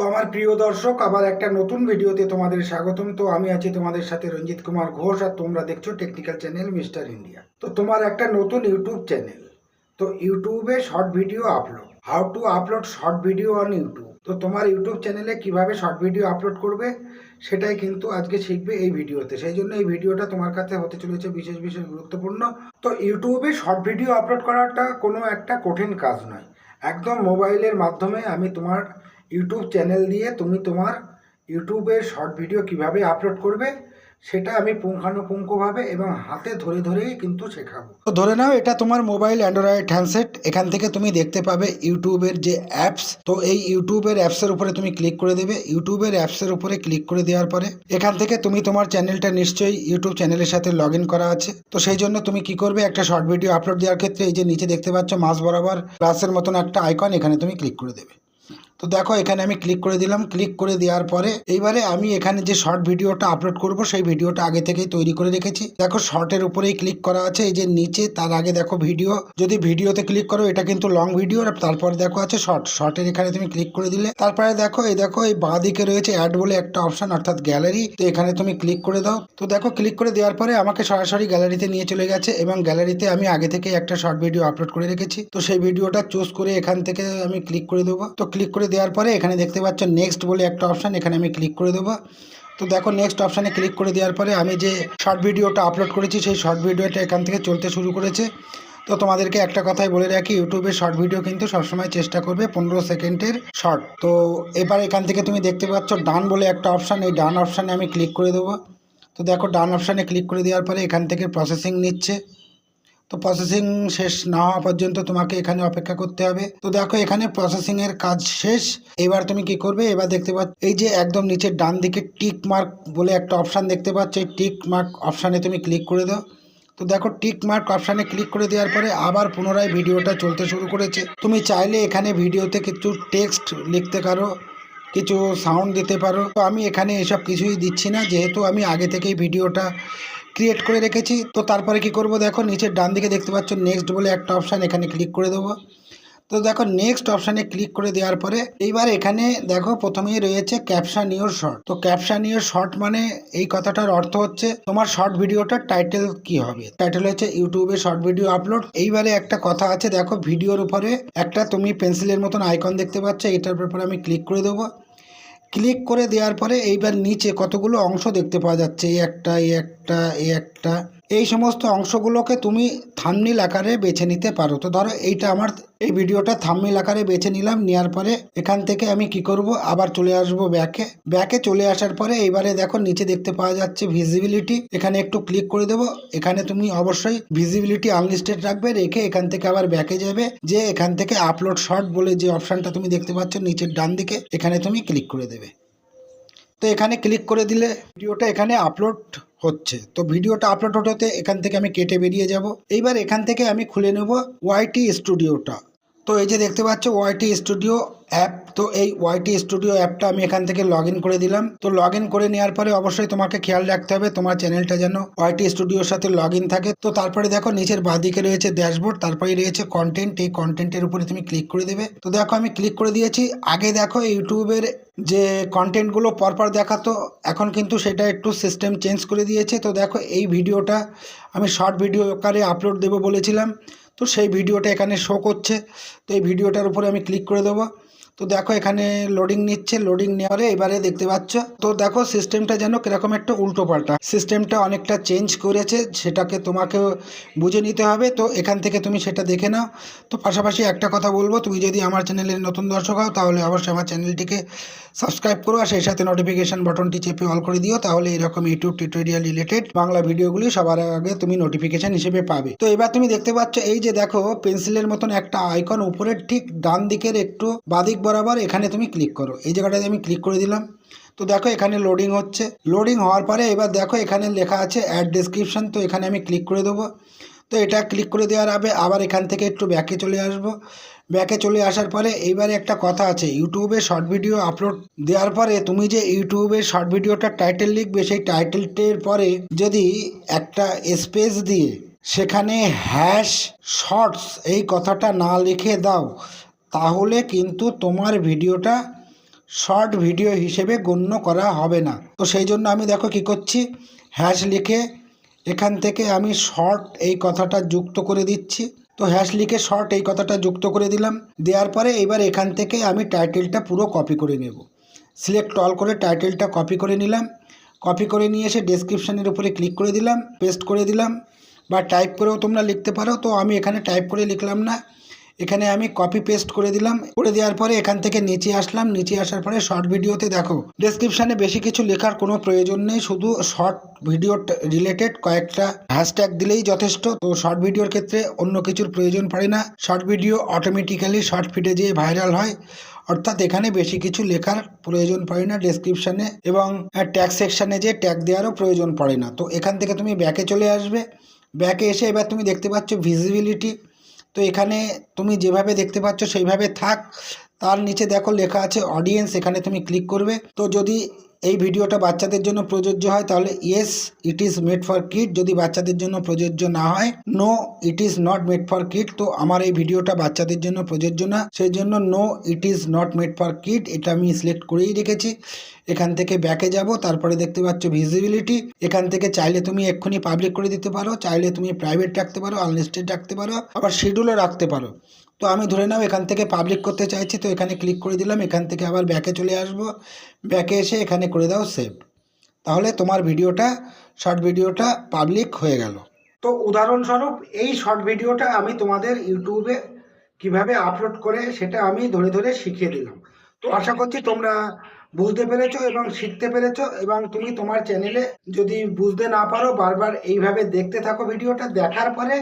তো আমার প্রিয় দর্শক, আবার একটা নতুন ভিডিওতে তোমাদের স্বাগতম। তো আমি আছি তোমাদের সাথে রঞ্জিত কুমার ঘোষ আর তোমরা দেখছ টেকনিক্যাল চ্যানেল মিস্টার ইন্ডিয়া তো তোমার একটা নতুন ইউটিউব চ্যানেল তো ইউটিউবে short video upload how to upload short video on YouTube তো তোমার ইউটিউব চ্যানেলে কীভাবে শর্ট ভিডিও আপলোড করবে, সেটাই কিন্তু আজকে শিখবে এই ভিডিওতে। সেই জন্য এই ভিডিওটা তোমার কাছে হতে চলেছে বিশেষ বিশেষ গুরুত্বপূর্ণ। তো ইউটিউবে শর্ট ভিডিও আপলোড করাটা কোনো একটা কঠিন কাজ নয়। একদম মোবাইলের মাধ্যমে আমি তোমার ইউটিউব চ্যানেল দিয়ে তুমি তোমার ইউটিউবে শর্ট ভিডিও কীভাবে আপলোড করবে, সেটা আমি পুঙ্খানুপুঙ্খভাবে এবং হাতে ধরে ধরেই কিন্তু শেখাবো। তো ধরে নাও, এটা তোমার মোবাইল অ্যান্ড্রয়েড হ্যান্ডসেট এখান থেকে তুমি দেখতে পাবে ইউটিউবের যে অ্যাপস তো এই ইউটিউবের অ্যাপসের উপরে তুমি ক্লিক করে দেবে। ইউটিউবের অ্যাপসের উপরে ক্লিক করে দেওয়ার পরে, এখান থেকে তুমি তোমার চ্যানেলটা নিশ্চয়ই ইউটিউব চ্যানেলের সাথে লগ করা আছে। তো সেই জন্য তুমি কি করবে, একটা শর্ট ভিডিও আপলোড দেওয়ার ক্ষেত্রে এই যে নিচে দেখতে পাচ্ছ মাছ বরাবর প্লাসের মতন একটা আইকন এখানে তুমি ক্লিক করে দেবে। তো দেখো, এখানে আমি ক্লিক করে দিলাম। ক্লিক করে দেওয়ার পরে এইবারে আমি এখানে যে শর্ট ভিডিওটা আপলোড করব, সেই ভিডিওটা আগে থেকেই তৈরি করে রেখেছি। দেখো শর্টের উপরেই ক্লিক করা আছে। এই যে নিচে, তার আগে দেখো ভিডিও যদি ভিডিওতে ক্লিক করো, এটা কিন্তু লং ভিডিও আর তারপরে দেখো আছে শর্ট শর্টের এখানে তুমি ক্লিক করে দিলে। তারপরে দেখো, এই দেখো, এই বাঁ দিকে রয়েছে অ্যাড বলে একটা অপশন অর্থাৎ গ্যালারি তো এখানে তুমি ক্লিক করে দাও। তো দেখো ক্লিক করে দেওয়ার পরে আমাকে সরাসরি গ্যালারিতে নিয়ে চলে গেছে এবং গ্যালারিতে আমি আগে থেকে একটা শর্ট ভিডিও আপলোড করে রেখেছি। তো সেই ভিডিওটা চুজ করে এখান থেকে আমি ক্লিক করে দেবো। তো ক্লিক করে দেওয়ার পরে এখানে দেখতে পাচ্ছ নেক্সট বলে একটা অপশান এখানে আমি ক্লিক করে দেবো। তো দেখো নেক্সট অপশানে ক্লিক করে দেওয়ার পরে আমি যে শর্ট ভিডিওটা আপলোড করেছি, সেই শর্ট ভিডিওটা এখান থেকে চলতে শুরু করেছে। তো তোমাদেরকে একটা কথাই বলে রাখি ইউটিউবে শর্ট ভিডিও কিন্তু সবসময় চেষ্টা করবে পনেরো সেকেন্ডের শর্ট তো এবার এখান থেকে তুমি দেখতে পাচ্ছ ডান বলে একটা অপশান এই ডান অপশানে আমি ক্লিক করে দেবো। তো দেখো ডান অপশানে ক্লিক করে দেওয়ার পরে এখান থেকে প্রসেসিং নিচ্ছে। তো প্রসেসিং শেষ না হওয়া পর্যন্ত তোমাকে এখানে অপেক্ষা করতে হবে। তো দেখো, এখানে প্রসেসিং এর কাজ শেষ। এবার তুমি কি করবে? এবার দেখতে পাচ্ছ, এই যে একদম নিচের ডান দিকে টিক মার্ক বলে একটা অপশান দেখতে পাচ্ছ। এই টিক মার্ক অপশানে তুমি ক্লিক করে দাও। তো দেখো টিক মার্ক অপশানে ক্লিক করে দেওয়ার পরে আবার পুনরায় ভিডিওটা চলতে শুরু করেছে। তুমি চাইলে এখানে ভিডিওতে কিছু টেক্সট লিখতে পারো, কিছু সাউন্ড দিতে পারো। তো আমি এখানে এসব কিছুই দিচ্ছি না, যেহেতু আমি আগে থেকেই ভিডিওটা ক্রিয়েট করে রেখেছি। তো তারপরে কি করব দেখো, নিচের ডান দিকে দেখতে পাচ্ছ নেক্সট বলে একটা অপশান এখানে ক্লিক করে দেবো। তো দেখো নেক্সট অপশানে ক্লিক করে দেওয়ার পরে এইবার এখানে দেখো প্রথমেই রয়েছে ক্যাপশন ইওর শর্ট তো ক্যাপশন ইওর শর্ট মানে এই কথাটার অর্থ হচ্ছে তোমার শর্ট ভিডিওটার টাইটেল কি হবে? টাইটেল হচ্ছে ইউটিউবে শর্ট ভিডিও আপলোড এইবারে একটা কথা আছে, দেখো ভিডিওর উপরে একটা তুমি পেন্সিলের মতন আইকন দেখতে পাচ্ছ এটার ব্যাপারে আমি ক্লিক করে দেবো। ক্লিক করে দেওয়ার পরে এইবার নিচে কতগুলো অংশ দেখতে পাওয়া যাচ্ছে। এই একটা এই একটা এই একটা এই সমস্ত অংশগুলোকে তুমি থামনিল আকারে বেছে নিতে পারো। তো ধরো এইটা আমার, এই ভিডিওটা থামনিল আকারে বেছে নিলাম নেওয়ার পরে এখান থেকে আমি কি করব? আবার চলে আসব ব্যাকে ব্যাকে চলে আসার পরে এইবারে দেখো নিচে দেখতে পাওয়া যাচ্ছে ভিজিবিলিটি এখানে একটু ক্লিক করে দেবো। এখানে তুমি অবশ্যই ভিজিবিলিটি আনলিস্টেড রাখবে, রেখে এখান থেকে আবার ব্যাকে যাবে। যে এখান থেকে আপলোড শর্ট বলে যে অপশানটা তুমি দেখতে পাচ্ছ নিচের ডান দিকে, এখানে তুমি ক্লিক করে দেবে। তো এখানে ক্লিক করে দিলে ভিডিওটা এখানে আপলোড হচ্ছে। তো ভিডিওটা আপলোড হতে এখান থেকে আমি কেটে বেরিয়ে যাব। এইবার এখান থেকে আমি খুলে নেব ওয়াইটি স্টুডিওটা তো এই যে দেখতে পাচ্ছ ওয়াইটি স্টুডিও অ্যাপ তো এই ওয়াইটি স্টুডিও অ্যাপটা আমি এখান থেকে লগ করে দিলাম। তো লগ করে নেওয়ার পরে অবশ্যই তোমাকে খেয়াল রাখতে হবে, তোমার চ্যানেলটা যেন ওয়াইটি স্টুডিওর সাথে লগ থাকে। তো তারপরে দেখো, নিচের বাঁদিকে রয়েছে ড্যাশবোর্ড তারপরে রয়েছে কন্টেন্ট এই কন্টেন্টের উপরে তুমি ক্লিক করে দেবে। তো দেখো, আমি ক্লিক করে দিয়েছি। আগে দেখো, ইউটিউবের যে কন্টেন্টগুলো পরপর দেখাতো, এখন কিন্তু সেটা একটু সিস্টেম চেঞ্জ করে দিয়েছে। তো দেখো, এই ভিডিওটা আমি শর্ট ভিডিও আকারে আপলোড দেবো বলেছিলাম। তো সেই ভিডিওটা এখানে শো করছে। তো এই ভিডিওটার উপরে আমি ক্লিক করে দেবো। তো দেখো এখানে লোডিং নিচ্ছে লোডিং নেওয়ারে এবারে দেখতে পাচ্ছ, তো দেখো সিস্টেমটা যেন কীরকম একটা উল্টো পাল্টা সিস্টেমটা অনেকটা চেঞ্জ করেছে, সেটাকে তোমাকে বুঝে নিতে হবে। তো এখান থেকে তুমি সেটা দেখে নাও। তো পাশাপাশি একটা কথা বলব, তুমি যদি আমার চ্যানেলের নতুন দর্শক হও, তাহলে অবশ্যই আমার চ্যানেলটিকে সাবস্ক্রাইব করো, আর সেই সাথে নোটিফিকেশান বাটনটি চেপে অল করে দিও, তাহলে এরকম ইউটিউব টিউটোরিয়াল রিলেটেড বাংলা ভিডিওগুলি সবার আগে তুমি নোটিফিকেশান হিসেবে পাবে। তো এবার তুমি দেখতে পাচ্ছ, এই যে দেখো পেন্সিলের মতন একটা আইকন উপরের ঠিক ডান দিকের একটু বাদিক বরাবর এখানে তুমি ক্লিক করো। এই জায়গাটাতে আমি ক্লিক করে দিলাম। তো দেখো এখানে লোডিং হচ্ছে। লোডিং হওয়ার পরে এবার দেখো এখানে লেখা আছে অ্যাড ডেসক্রিপশন তো এখানে আমি ক্লিক করে দেবো। তো এটা ক্লিক করে দেওয়ার আগে আবার এখান থেকে একটু ব্যাকে চলে আসব। ব্যাকে চলে আসার পরে এইবারে একটা কথা আছে ইউটিউবে শর্ট ভিডিও আপলোড দেওয়ার পরে তুমি যে ইউটিউবে শর্ট ভিডিওটার টাইটেল লিখবে, সেই টাইটেলটির পরে যদি একটা স্পেস দিয়ে সেখানে হ্যাশ শর্টস এই কথাটা না লিখে দাও তাহলে কিন্তু তোমার ভিডিওটা শর্ট ভিডিও হিসেবে গণ্য করা হবে না। তো সেই জন্য আমি দেখো কি করছি হ্যাশ লিখে এখান থেকে আমি শর্ট এই কথাটা যুক্ত করে দিচ্ছি। তো হ্যাশ লিখে শর্ট এই কথাটা যুক্ত করে দিলাম। দেওয়ার পরে এবার এখান থেকে আমি টাইটেলটা পুরো কপি করে নেব। সিলেক্ট অল করে টাইটেলটা কপি করে নিলাম। কপি করে নিয়ে এসে ডেসক্রিপশানের উপরে ক্লিক করে দিলাম পেস্ট করে দিলাম বা টাইপ করেও তোমরা লিখতে পারো। তো আমি এখানে টাইপ করে লিখলাম না। এখানে আমি কপি পেস্ট করে দিলাম। করে দেওয়ার পরে এখান থেকে নিচে আসলাম। নিচে আসার পরে শর্ট ভিডিওতে দেখো ডেসক্রিপশানে বেশি কিছু লেখার কোনো প্রয়োজন নেই। শুধু শর্ট ভিডিও রিলেটেড কয়েকটা হ্যাশট্যাগ দিলেই যথেষ্ট। তো শর্ট ভিডিওর ক্ষেত্রে অন্য কিছুর প্রয়োজন পড়ে না। শর্ট ভিডিও অটোমেটিক্যালি শর্ট যেয়ে ভাইরাল হয়। অর্থাৎ এখানে বেশি কিছু লেখার প্রয়োজন পড়ে না ডেসক্রিপশানে এবং ট্যাগ সেকশানে যে ট্যাগ দেওয়ারও প্রয়োজন পড়ে না। তো এখান থেকে তুমি ব্যাকে চলে আসবে। ব্যাকে এসে এবার তুমি দেখতে পাচ্ছ ভিজিবিলিটি তো এখানে তুমি যেভাবে দেখতে পাচ্ছ সেইভাবে থাক। তার নিচে দেখো লেখা আছে অডিয়েন্স এখানে তুমি ক্লিক করবে। তো যদি এই ভিডিওটা বাচ্চাদের জন্য প্রযোজ্য হয়, তাহলে yes it is made for kid যদি বাচ্চাদের জন্য প্রযোজ্য না হয় no it is not made for kid তো আমার এই ভিডিওটা বাচ্চাদের জন্য প্রযোজ্য না। সেই জন্য no it is not made for kid এটা আমি সিলেক্ট করেই রেখেছি। এখান থেকে ব্যাকে যাব, তারপরে দেখতে পাচ্ছ ভিজিবিলিটি এখান থেকে চাইলে তুমি এক্ষুনি পাবলিক করে দিতে পারো, চাইলে তুমি প্রাইভেট রাখতে পারো আনলিস্টেড রাখতে পারো, আবার শিডিউলও রাখতে পারো। তো আমি ধরে নাও এখান থেকে পাবলিক করতে চাইছি, তো এখানে ক্লিক করে দিলাম, এখান থেকে আবার ব্যাকে চলে আসব। ব্যাকে এসে এখানে করে দাও সেভ তাহলে তোমার ভিডিওটা শর্ট ভিডিওটা পাবলিক হয়ে গেল। তো উদাহরণস্বরূপ এই শর্ট ভিডিওটা আমি তোমাদের ইউটিউবে কীভাবে আপলোড করে সেটা আমি ধরে ধরে শিখিয়ে দিলাম। তো আশা করছি তোমরা বুঝতে পেরেছ এবং শিখতে পেরেছ এবং তুমি তোমার চ্যানেলে যদি বুঝতে না পারো, বারবার এইভাবে দেখতে থাকো ভিডিওটা, দেখার পরে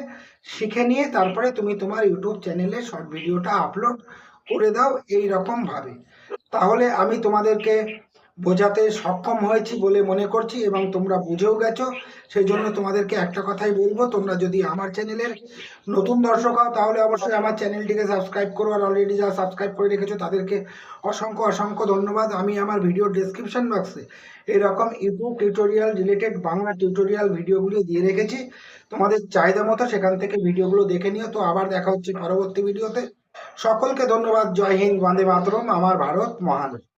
শিখে নিয়ে তারপরে তুমি তোমার ইউটিউব চ্যানেলে শর্ট ভিডিওটা আপলোড করে দাও এই রকমভাবে তাহলে আমি তোমাদেরকে বোঝাতে সক্ষম হয়েছি বলে মনে করছি এবং তোমরা বুঝেও গেছো। সেই জন্য তোমাদেরকে একটা কথাই বলব, তোমরা যদি আমার চ্যানেলের নতুন দর্শক হও, তাহলে অবশ্যই আমার চ্যানেলটিকে সাবস্ক্রাইব করো। আর অলরেডি যারা সাবস্ক্রাইব করে রেখেছো, তাদেরকে অসংখ্য অসংখ্য ধন্যবাদ। আমি আমার ভিডিও ডেসক্রিপশন বক্সে এরকম YouTube tutorial related Bangla tutorial ভিডিওগুলো দিয়ে রেখেছি। তোমাদের চাহিদা মতো সেখান থেকে ভিডিওগুলো দেখে নিও। তো আবার দেখা হচ্ছে পরবর্তী ভিডিওতে সকলকে ধন্যবাদ। জয় হিন্দ, বন্দে মাতরম। আমার ভারত মহান।